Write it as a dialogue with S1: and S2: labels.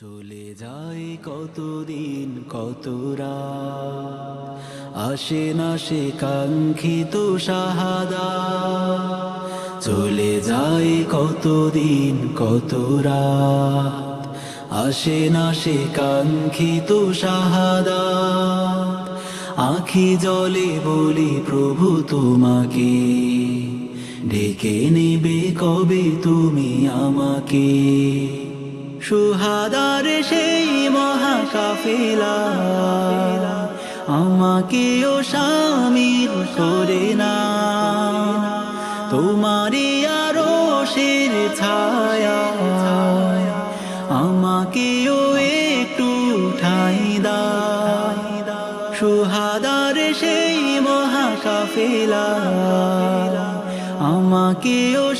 S1: চলে যায় কতদিন কতরা আসে না সে কাঙ্ক্ষিত শাহাদা। চলে যায় কতদিন কতরা আসে না সে কাঙ্ক্ষিত শাহাদা। আখি জলে বলি, প্রভু, তোমাকে ডেকে নেবে কবে তুমি আমাকে? সুহাদার সেই মহাকাফেলা আমাকেও সামিল করে না। তোমারই আরও শের ছায়া। আমাকেও একটু ঠাই সুহাদার সেই মহাকাফেলা আমাকেও